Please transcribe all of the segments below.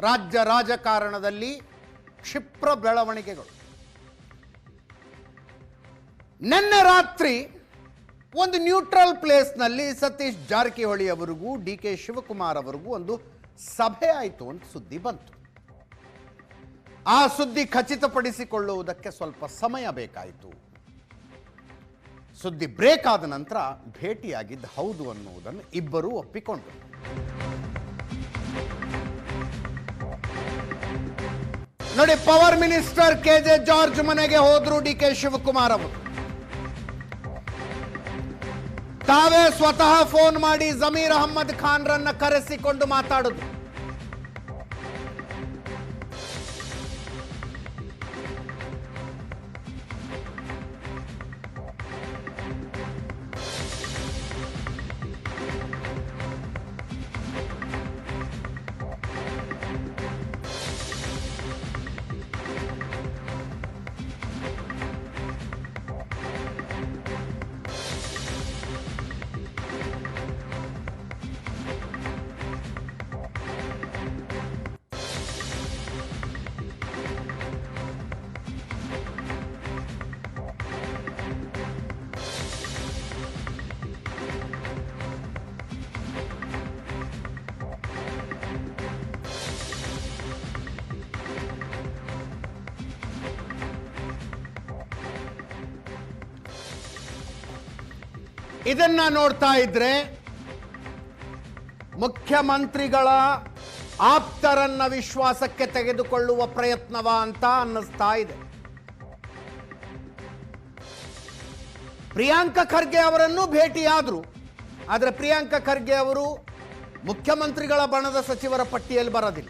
ರಾಜ್ಯ ರಾಜಕಾರಣದಲ್ಲಿ ಕ್ಷಿಪ್ರ ಬೆಳವಣಿಗೆಗಳು. ನಿನ್ನೆ ರಾತ್ರಿ ಒಂದು ನ್ಯೂಟ್ರಲ್ ಪ್ಲೇಸ್ನಲ್ಲಿ ಸತೀಶ್ ಜಾರಕಿಹೊಳಿ ಅವರಿಗೂ ಡಿ ಕೆ ಶಿವಕುಮಾರ್ ಅವರಿಗೂ ಒಂದು ಸಭೆ ಆಯಿತು ಅಂತ ಸುದ್ದಿ ಬಂತು. ಆ ಸುದ್ದಿ ಖಚಿತಪಡಿಸಿಕೊಳ್ಳುವುದಕ್ಕೆ ಸ್ವಲ್ಪ ಸಮಯ ಬೇಕಾಯಿತು. ಸುದ್ದಿ ಬ್ರೇಕ್ ಆದ ನಂತರ ಭೇಟಿಯಾಗಿದ್ದು ಹೌದು ಅನ್ನುವುದನ್ನು ಇಬ್ಬರೂ ಒಪ್ಪಿಕೊಂಡರು. ನೋಡಿ power minister K J George ಮನೆಗೆ ಹೋದ್ರು ಡಿ ಕೆ ಶಿವಕುಮಾರ್ ಅವರು. ತಾವೇ ಸ್ವತಃ ಫೋನ್ ಮಾಡಿ ಜಮೀರ್ ಅಹಮ್ಮದ್ ಖಾನ್ರನ್ನ ಕರೆಸಿಕೊಂಡು ಮಾತಾಡುದು. ಇದನ್ನ ನೋಡ್ತಾ ಇದ್ರೆ ಮುಖ್ಯಮಂತ್ರಿಗಳ ಆಪ್ತರನ್ನ ವಿಶ್ವಾಸಕ್ಕೆ ತೆಗೆದುಕೊಳ್ಳುವ ಪ್ರಯತ್ನವ ಅಂತ ಅನ್ನಿಸ್ತಾ ಇದೆ. ಪ್ರಿಯಾಂಕ ಖರ್ಗೆ ಅವರನ್ನು ಭೇಟಿಯಾದರು. ಆದರೆ ಪ್ರಿಯಾಂಕ ಖರ್ಗೆ ಅವರು ಮುಖ್ಯಮಂತ್ರಿಗಳ ಬಣದ ಸಚಿವರ ಪಟ್ಟಿಯಲ್ಲಿ ಬರೋದಿಲ್ಲ.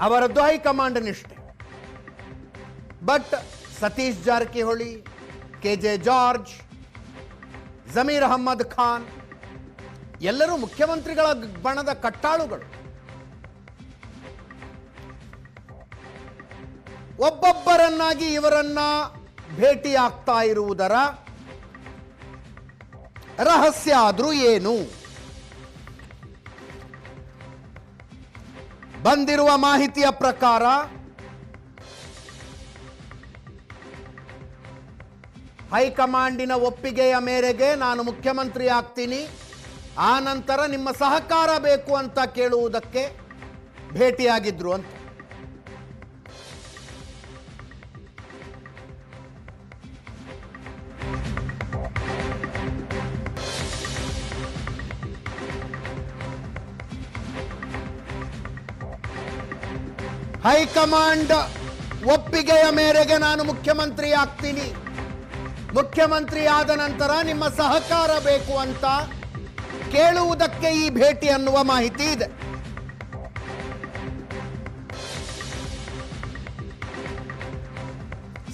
ಅವರದ್ದು ಹೈಕಮಾಂಡ್ ನಿಷ್ಠೆ. ಬಟ್ ಸತೀಶ್ ಜಾರಕಿಹೊಳಿ ಜೆ ಜಾರ್ಜ್, ಜಮೀರ್ ಅಹಮ್ಮದ್ ಖಾನ್, ಎಲ್ಲರೂ ಮುಖ್ಯಮಂತ್ರಿಗಳ ಬಣದ ಕಟ್ಟಾಳುಗಳು. ಒಬ್ಬೊಬ್ಬರನ್ನಾಗಿ ಇವರನ್ನ ಭೇಟಿಯಾಗ್ತಾ ಇರುವುದರ ರಹಸ್ಯ ಆದರೂ ಏನು? ಬಂದಿರುವ ಮಾಹಿತಿಯ ಪ್ರಕಾರ ಹೈಕಮಾಂಡಿನ ಒಪ್ಪಿಗೆಯ ಮೇರೆಗೆ ನಾನು ಮುಖ್ಯಮಂತ್ರಿ ಆಗ್ತೀನಿ. ಆ ನಂತರ ನಿಮ್ಮ ಸಹಕಾರ ಬೇಕು ಅಂತ ಕೇಳುವುದಕ್ಕೆ ಭೇಟಿಯಾಗಿದ್ರು ಅಂತ. ಹೈಕಮಾಂಡ್ ಒಪ್ಪಿಗೆಯ ಮೇರೆಗೆ ನಾನು ಮುಖ್ಯಮಂತ್ರಿ ಆಗ್ತೀನಿ. ಮುಖ್ಯಮಂತ್ರಿ ಆದ ನಂತರ ನಿಮ್ಮ ಸಹಕಾರ ಬೇಕು ಅಂತ ಕೇಳುವುದಕ್ಕೆ ಈ ಭೇಟಿ ಅನ್ನುವ ಮಾಹಿತಿ ಇದೆ.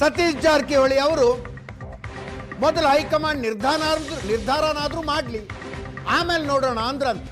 ಸತೀಶ್ ಜಾರಕಿಹೊಳಿ ಅವರು ಮೊದಲು ಹೈಕಮಾಂಡ್ ನಿರ್ಧಾರ ನಿರ್ಧಾರನಾದ್ರೂ ಮಾಡಲಿ, ಆಮೇಲೆ ನೋಡೋಣ ಅಂದ್ರಂತ.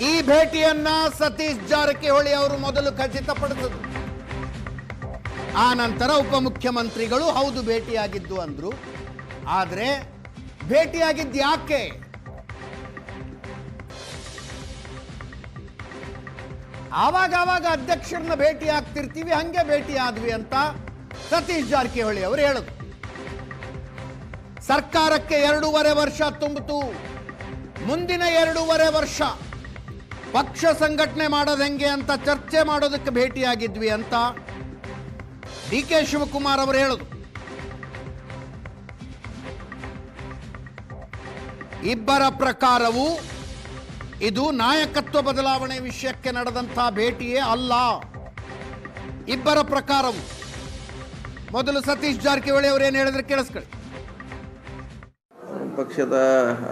ಈ ಭೇಟಿಯನ್ನ ಸತೀಶ್ ಜಾರಕಿಹೊಳಿ ಅವರು ಮೊದಲು ಖಚಿತಪಡಿಸಿದ್ರು ಆ ನಂತರ ಉಪಮುಖ್ಯಮಂತ್ರಿಗಳು ಹೌದು ಭೇಟಿಯಾಗಿದ್ದು ಅಂದ್ರು. ಆದ್ರೆ ಭೇಟಿಯಾಗಿದ್ದು ಯಾಕೆ? ಆವಾಗ ಆವಾಗ ಅಧ್ಯಕ್ಷರನ್ನ ಭೇಟಿ ಆಗ್ತಿರ್ತೀವಿ, ಹಂಗೆ ಭೇಟಿ ಆದ್ವಿ ಅಂತ ಸತೀಶ್ ಜಾರಕಿಹೊಳಿ ಅವರು ಹೇಳಿದ್ರು. ಸರ್ಕಾರಕ್ಕೆ ಎರಡೂವರೆ ವರ್ಷ ತುಂಬಿತು. ಮುಂದಿನ ಎರಡೂವರೆ ವರ್ಷ ಪಕ್ಷ ಸಂಘಟನೆ ಮಾಡೋದು ಹೆಂಗೆ ಅಂತ ಚರ್ಚೆ ಮಾಡೋದಕ್ಕೆ ಭೇಟಿಯಾಗಿದ್ವಿ ಅಂತ ಡಿ ಕೆ ಶಿವಕುಮಾರ್ ಅವರು ಹೇಳೋದು. ಇಬ್ಬರ ಪ್ರಕಾರವು ಇದು ನಾಯಕತ್ವ ಬದಲಾವಣೆ ವಿಷಯಕ್ಕೆ ನಡೆದಂತಹ ಭೇಟಿಯೇ ಅಲ್ಲ. ಇಬ್ಬರ ಪ್ರಕಾರವು. ಮೊದಲು ಸತೀಶ್ ಜಾರಕಿಹೊಳಿ ಅವರು ಏನು ಹೇಳಿದ್ರೆ ಕೇಳಿಸ್ಕೊಳ್ಳಿ. ಪಕ್ಷದ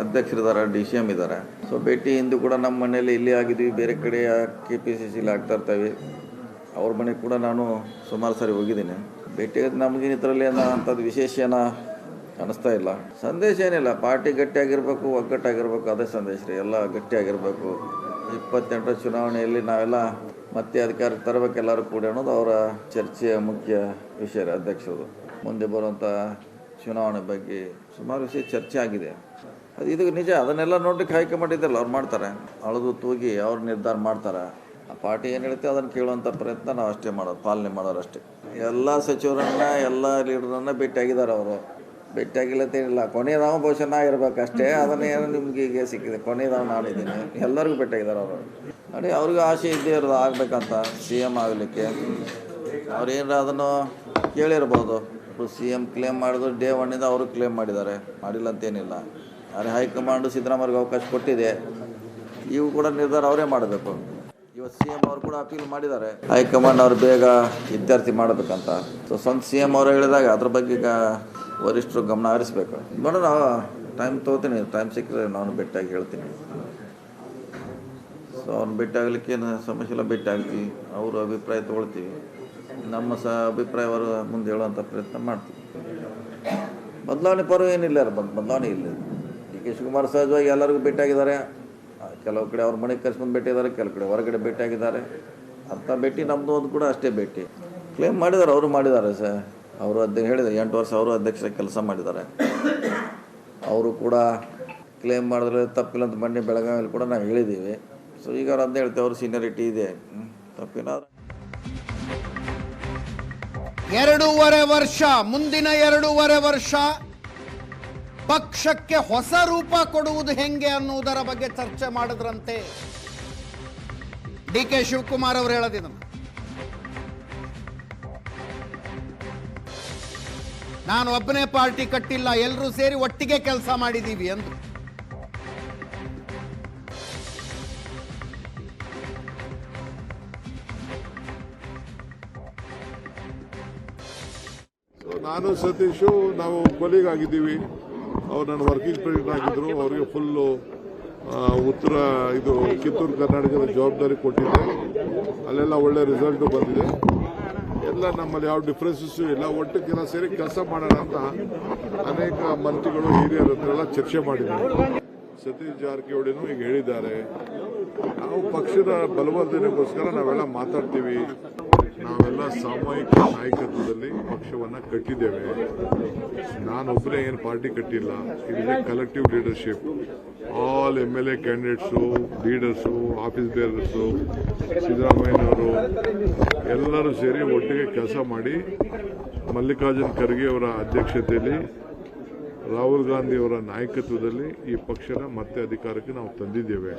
ಅಧ್ಯಕ್ಷರಿದ್ದಾರೆ, ಡಿ ಸಿ ಎಂ ಇದ್ದಾರೆ. ಸೊ ಭೇಟಿ ಇಂದು ಕೂಡ ನಮ್ಮ ಮನೆಯಲ್ಲಿ ಇಲ್ಲಿ ಆಗಿದ್ವಿ. ಬೇರೆ ಕಡೆ ಕೆ ಪಿ ಸಿ ಸಿಲಿ ಆಗ್ತಾ ಇರ್ತೇವೆ. ಅವ್ರ ಮನೆಗೆ ಕೂಡ ನಾನು ಸುಮಾರು ಸಾರಿ ಹೋಗಿದ್ದೀನಿ. ಭೇಟಿ ನಮಗೆ ಇದರಲ್ಲಿ ಏನೋ ಅಂಥದ್ದು ವಿಶೇಷ ಏನ ಅನ್ನಿಸ್ತಾ ಇಲ್ಲ. ಸಂದೇಶ ಏನಿಲ್ಲ. ಪಾರ್ಟಿ ಗಟ್ಟಿಯಾಗಿರ್ಬೇಕು, ಒಗ್ಗಟ್ಟಾಗಿರ್ಬೇಕು, ಅದೇ ಸಂದೇಶ ರೀ. ಎಲ್ಲ ಗಟ್ಟಿಯಾಗಿರ್ಬೇಕು. ಇಪ್ಪತ್ತೆಂಟರ ಚುನಾವಣೆಯಲ್ಲಿ ನಾವೆಲ್ಲ ಮತ್ತೆ ಅಧಿಕಾರಕ್ಕೆ ತರಬೇಕು ಎಲ್ಲರೂ ಕೂಡ ಅನ್ನೋದು ಅವರ ಚರ್ಚೆಯ ಮುಖ್ಯ ವಿಷಯ ಅಧ್ಯಕ್ಷರು ಮುಂದೆ ಬರುವಂಥ ಚುನಾವಣೆ ಬಗ್ಗೆ ಸುಮಾರು ವಿಷಯ ಚರ್ಚೆ ಆಗಿದೆ ಅದು ಇದು ನಿಜ, ಅದನ್ನೆಲ್ಲ ನೋಡಿ ಹೈಕಮಾಂಡ್ ಮಾಡಿದ್ದಲ್ಲ ಅವ್ರು ಮಾಡ್ತಾರೆ. ಅಳದು ತೂಗಿ ಅವ್ರು ನಿರ್ಧಾರ ಮಾಡ್ತಾರೆ. ಆ ಪಾರ್ಟಿ ಏನು ಹೇಳುತ್ತೆ ಅದನ್ನು ಕೇಳುವಂಥ ಪ್ರಯತ್ನ ನಾವು ಅಷ್ಟೇ ಮಾಡೋದು, ಪಾಲನೆ ಮಾಡೋರು ಅಷ್ಟೇ. ಎಲ್ಲ ಸಚಿವರನ್ನ, ಎಲ್ಲ ಲೀಡರನ್ನ ಭೇಟಿಯಾಗಿದ್ದಾರೆ ಅವರು. ಭೇಟಿಯಾಗಿಲ್ಲತ್ತೇನಿಲ್ಲ ಕೊನೆಯದಾವ ಬಹುಶಃ ನಾ ಇರ್ಬೇಕು ಅಷ್ಟೇ, ಅದನ್ನ ಏನು ನಿಮ್ಗೆ ಈಗ ಸಿಕ್ಕಿದೆ. ಕೊನೆದಾಗ ನಾಡಿದ್ದೀನಿ ಎಲ್ಲರಿಗೂ ಭೇಟಿಯಾಗಿದ್ದಾರೆ ಅವರು. ನೋಡಿ, ಅವ್ರಿಗೂ ಆಸೆ ಇದ್ದೇ ಇರೋದು ಆಗಬೇಕಂತ ಸಿ ಎಂ ಆಗಲಿಕ್ಕೆ. ಅವ್ರು ಏನಾರ ಅದನ್ನು ಕೇಳಿರ್ಬೋದು. ಸಿ ಎಂ ಕ್ಲೇಮ್ ಮಾಡಿದ್ರು ಡೇ ಒನ್ನಿಂದ ಅವರು ಕ್ಲೇಮ್ ಮಾಡಿದ್ದಾರೆ. ಮಾಡಿಲ್ಲ ಅಂತೇನಿಲ್ಲ. ಆದರೆ ಹೈಕಮಾಂಡು ಸಿದ್ದರಾಮಯ್ಯಗೆ ಅವಕಾಶ ಕೊಟ್ಟಿದೆ. ಇವು ಕೂಡ ನಿರ್ಧಾರ ಅವರೇ ಮಾಡಬೇಕು. ಇವತ್ತು ಸಿ ಎಂ ಅವರು ಕೂಡ ಅಪೀಲ್ ಮಾಡಿದ್ದಾರೆ. ಹೈಕಮಾಂಡ್ ಅವರು ಬೇಗ ಇತ್ಯರ್ಥಿ ಮಾಡಬೇಕಂತ. ಸೊ ಸ್ವಂತ ಸಿ ಎಂ ಅವರು ಹೇಳಿದಾಗ ಅದ್ರ ಬಗ್ಗೆ ಈಗ ವರಿಷ್ಠರು ಗಮನ ಹರಿಸ್ಬೇಕು. ನೋಡೋಣ ಟೈಮ್ ತೊಗೋತೀನಿ. ಟೈಮ್ ಸಿಕ್ಕರೆ ನಾನು ಭೇಟಿಯಾಗಿ ಹೇಳ್ತೀನಿ. ಸೊ ಅವ್ನು ಭೇಟಿ ಆಗಲಿಕ್ಕೆ ಸಮಸ್ಯೆ ಇಲ್ಲ, ಭೇಟಿ ಅವ್ರ ಅಭಿಪ್ರಾಯ ತೊಗೊಳ್ತೀವಿ. ನಮ್ಮ ಸಹ ಅಭಿಪ್ರಾಯವರು ಮುಂದೆ ಹೇಳುವಂಥ ಪ್ರಯತ್ನ ಮಾಡ್ತೀವಿ. ಬದಲಾವಣೆ ಪರ್ವ ಏನಿಲ್ಲ ಬದಲಾವಣೆ ಇಲ್ಲ. ಡಿ ಕೆ ಶಿವಕುಮಾರ್ ಸಹಜವಾಗಿ ಎಲ್ಲರಿಗೂ ಭೇಟಿಯಾಗಿದ್ದಾರೆ. ಕೆಲವು ಕಡೆ ಅವ್ರ ಮನೆಗೆ ಕರ್ಸ್ಕೊಂಡು ಭೇಟಿಯಾಗಿದ್ದಾರೆ, ಕೆಲವು ಕಡೆ ಹೊರಗಡೆ ಭೇಟಿಯಾಗಿದ್ದಾರೆ. ಅಂಥ ಭೇಟಿ ನಮ್ಮದು ಒಂದು ಕೂಡ ಅಷ್ಟೇ ಭೇಟಿ. ಕ್ಲೇಮ್ ಮಾಡಿದ್ದಾರೆ, ಅವರು ಮಾಡಿದ್ದಾರೆ ಸರ್ ಅವರು ಅಧ್ಯಕ್ಷ ಹೇಳಿದ್ದಾರೆ, ಎಂಟು ವರ್ಷ ಅವರು ಅಧ್ಯಕ್ಷರ ಕೆಲಸ ಮಾಡಿದ್ದಾರೆ. ಅವರು ಕೂಡ ಕ್ಲೇಮ್ ಮಾಡಿದ್ರೆ ತಪ್ಪಿಲ್ಲ ಅಂತ ಮೊನ್ನೆ ಬೆಳಗಾವಿಯಲ್ಲಿ ಕೂಡ ನಾವು ಹೇಳಿದ್ದೀವಿ. ಸೊ ಈಗ ಅವ್ರು ಅಂತ ಹೇಳ್ತೇವೆ, ಅವ್ರ ಸೀನಿಯರಿಟಿ ಇದೆ. ತಪ್ಪಿನ ಎರಡೂವರೆ ವರ್ಷ, ಮುಂದಿನ ಎರಡೂವರೆ ವರ್ಷ ಪಕ್ಷಕ್ಕೆ ಹೊಸ ರೂಪ ಕೊಡುವುದು ಹೆಂಗೆ ಅನ್ನುವುದರ ಬಗ್ಗೆ ಚರ್ಚೆ ಮಾಡಿದ್ರಂತೆ ಡಿ ಕೆ ಶಿವಕುಮಾರ್ ಅವರು ಹೇಳದಿದ್ರು ನಾನು ಒಬ್ಬನೇ ಪಾರ್ಟಿ ಕಟ್ಟಿಲ್ಲ ಎಲ್ಲರೂ ಸೇರಿ ಒಟ್ಟಿಗೆ ಕೆಲಸ ಮಾಡಿದ್ದೀವಿ ಎಂದು ನಾನು ಸತೀಶು, ನಾವು ಕೊಲೀಗ್ ಆಗಿದ್ದೀವಿ ಅವ್ರು ನನ್ನ ವರ್ಕಿಂಗ್ ಪ್ರೆಸಿಡೆಂಟ್ ಆಗಿದ್ರು. ಅವರಿಗೆ ಫುಲ್ಲು ಉತ್ತರ ಇದು ಕಿತ್ತೂರು ಕರ್ನಾಟಕದ ಜವಾಬ್ದಾರಿ ಕೊಟ್ಟಿದ್ದೆ. ಅಲ್ಲೆಲ್ಲ ಒಳ್ಳೆ ರಿಸಲ್ಟು ಬಂದಿದೆ. ಎಲ್ಲ ನಮ್ಮಲ್ಲಿ ಯಾವ ಡಿಫ್ರೆನ್ಸಸ್ಸು ಇಲ್ಲ. ಒಟ್ಟಿಗೆಲ್ಲ ಸೇರಿ ಕೆಲಸ ಮಾಡೋಣ ಅಂತ ಅನೇಕ ಮಂತ್ರಿಗಳು, ಹಿರಿಯರ ಹತ್ರ ಚರ್ಚೆ ಮಾಡಿದ್ದಾರೆ. ಸತೀಶ್ ಜಾರಕಿಹೊಳಿನೂ ಈಗ ಹೇಳಿದ್ದಾರೆ. ನಾವು ಪಕ್ಷದ ಬಲವರ್ಧನೆಗೋಸ್ಕರ ನಾವೆಲ್ಲ ಮಾತಾಡ್ತೀವಿ. ನಾವೆಲ್ಲ ಸಾಮೂಹಿಕ ನಾಯಕತ್ವದಲ್ಲಿ ಪಕ್ಷವನ್ನ ಕಟ್ಟಿದ್ದೇವೆ. ನಾನೊಬ್ಬರೇ ಏನು ಪಾರ್ಟಿ ಕಟ್ಟಿಲ್ಲ. ಇದಿದೆ collective leadership all M L A candidates leaders office bearers ಸಿದ್ದರಾಮಯ್ಯನವರು, ಎಲ್ಲರೂ ಸೇರಿ ಒಟ್ಟಿಗೆ ಕೆಲಸ ಮಾಡಿ ಮಲ್ಲಿಕಾರ್ಜುನ್ ಖರ್ಗೆ ಅವರ ಅಧ್ಯಕ್ಷತೆಯಲ್ಲಿ ರಾಹುಲ್ ಗಾಂಧಿಯವರ ನಾಯಕತ್ವದಲ್ಲಿ ಈ ಪಕ್ಷನ ಮತ್ತೆ ಅಧಿಕಾರಕ್ಕೆ ನಾವು ತಂದಿದ್ದೇವೆ.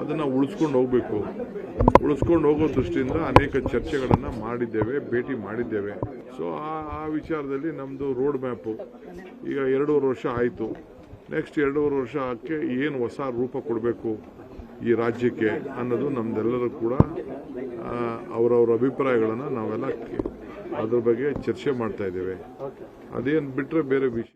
ಅದನ್ನು ಉಳಿಸ್ಕೊಂಡು ಹೋಗಬೇಕು. ಉಳಿಸ್ಕೊಂಡು ಹೋಗೋ ದೃಷ್ಟಿಯಿಂದ ಅನೇಕ ಚರ್ಚೆಗಳನ್ನು ಮಾಡಿದ್ದೇವೆ ಭೇಟಿ ಮಾಡಿದ್ದೇವೆ. ಸೊ ಆ ಆ ವಿಚಾರದಲ್ಲಿ ನಮ್ಮದು ರೋಡ್ ಮ್ಯಾಪು ಈಗ ಎರಡೂವರೆ ವರ್ಷ ಆಯಿತು. ನೆಕ್ಸ್ಟ್ ಎರಡೂವರೆ ವರ್ಷಕ್ಕೆ ಏನು ಹೊಸ ರೂಪ ಕೊಡಬೇಕು ಈ ರಾಜ್ಯಕ್ಕೆ ಅನ್ನೋದು ನಮ್ದೆಲ್ಲರೂ ಕೂಡ ಅವರವ್ರ ಅಭಿಪ್ರಾಯಗಳನ್ನು ನಾವೆಲ್ಲ ಅದ್ರ ಬಗ್ಗೆ ಚರ್ಚೆ ಮಾಡ್ತಾ ಇದ್ದೇವೆ. ಅದೇನು ಬಿಟ್ಟರೆ ಬೇರೆ ವಿಷಯ